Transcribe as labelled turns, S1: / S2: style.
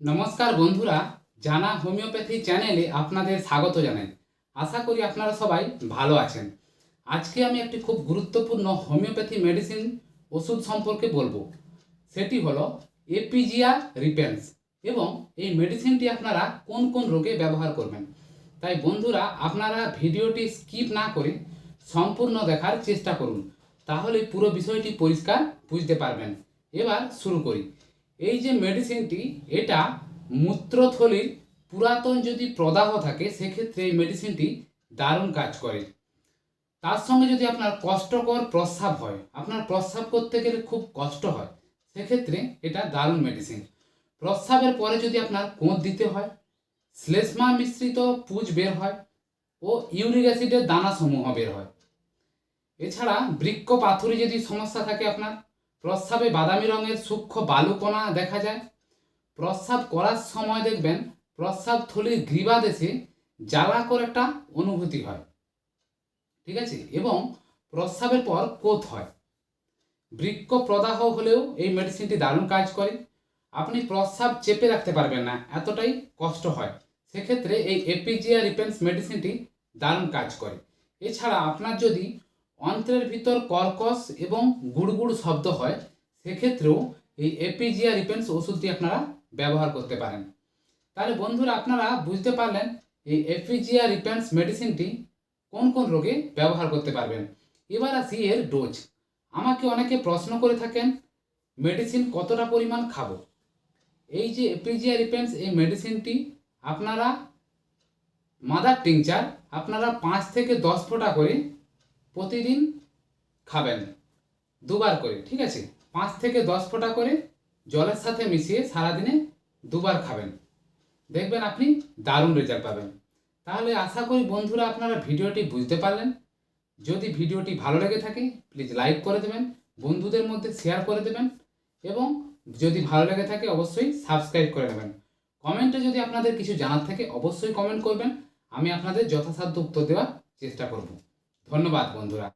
S1: নমস্কার বন্ধুরা, জানা হোমিওপ্যাথি চ্যানেলে আপনাদের স্বাগত জানাই। আশা করি আপনারা সবাই ভালো আছেন। আজকে আমি একটি খুব গুরুত্বপূর্ণ হোমিওপ্যাথি মেডিসিন ওষুধ সম্পর্কে বলব। সেটি হলো এপিজিয়া রিপেন্স এবং এই মেডিসিনটি আপনারা কোন কোন রোগে ব্যবহার করবেন। তাই বন্ধুরা, আপনারা ভিডিওটি স্কিপ না করে সম্পূর্ণ দেখার চেষ্টা করুন, তাহলে পুরো বিষয়টি পরিষ্কার বুঝতে পারবেন। এবার শুরু করি। এই যে মেডিসিনটি এটা মূত্রথলির পুরাতন যদি প্রদাহ থাকে, সেক্ষেত্রে এই মেডিসিনটি দারুণ কাজ করে। তার সঙ্গে যদি আপনার কষ্টকর প্রস্রাব হয়, আপনার প্রস্রাব করতে গেলে খুব কষ্ট হয়, সেক্ষেত্রে এটা দারুণ মেডিসিন প্রস্রাবের পরে যদি আপনার কোঁত দিতে হয়, শ্লেষ্মা মিশ্রিত পুজ বের হয় ও ইউরিক অ্যাসিডের দানা সমূহ বের হয়। এছাড়া বৃক্ষ পাথুরি যদি সমস্যা থাকে আপনার প্রস্রাবে বাদামি রঙের সূক্ষ্ম বালুকণা দেখা যায়। প্রস্রাব করার সময় দেখবেন, প্রস্রাব থলির গ্রীবাদেশে জ্বালা করে একটা অনুভূতি হয়। ঠিক আছে? এবং প্রস্রাবের পর কোত হয়। বৃক্ষ প্রদাহ হলেও এই মেডিসিনটি দারুণ কাজ করে। আপনি প্রস্রাব চেপে রাখতে পারবেন না, এতটাই কষ্ট হয়। সেক্ষেত্রে এই এপিজিয়া রিপেন্স মেডিসিনটি দারুণ কাজ করে। এছাড়া আপনার যদি অন্ত্রের ভিতর কর্কশ এবং গুড়গুড় শব্দ হয়, সেক্ষেত্রেও এই এপিজিয়া রিপেন্স ওষুধটি আপনারা ব্যবহার করতে পারেন। তাহলে বন্ধুরা, আপনারা বুঝতে পারলেন এই এপিজিয়া রিপেন্স মেডিসিনটি কোন কোন রোগে ব্যবহার করতে পারবেন। এবার আসি এর ডোজ। আমাকে অনেকে প্রশ্ন করে থাকেন, মেডিসিন কতটা পরিমাণ খাব? এই যে এপিজিয়া রিপেন্স এই মেডিসিনটি আপনারা মাদার টিংচার, আপনারা পাঁচ থেকে দশ ফোঁটা করে প্রতিদিন খাবেন। দুবার করে, ঠিক আছে? পাঁচ থেকে দশ ফোঁটা করে জলের সাথে মিশিয়ে সারাদিনে দুবার খাবেন। দেখবেন আপনি দারুণ রেজাল্ট পাবেন। তাহলে আশা করি বন্ধুরা আপনারা ভিডিওটি বুঝতে পারলেন। যদি ভিডিওটি ভালো লেগে থাকে প্লিজ লাইক করে দেবেন, বন্ধুদের মধ্যে শেয়ার করে দেবেন এবং যদি ভালো লেগে থাকে, অবশ্যই সাবস্ক্রাইব করে নেবেন। কমেন্টে যদি আপনাদের কিছু জানার থাকে, অবশ্যই কমেন্ট করবেন। আমি আপনাদের যথাসাধ্য উত্তর দেওয়ার চেষ্টা করব। ধন্যবাদ বন্ধুরা।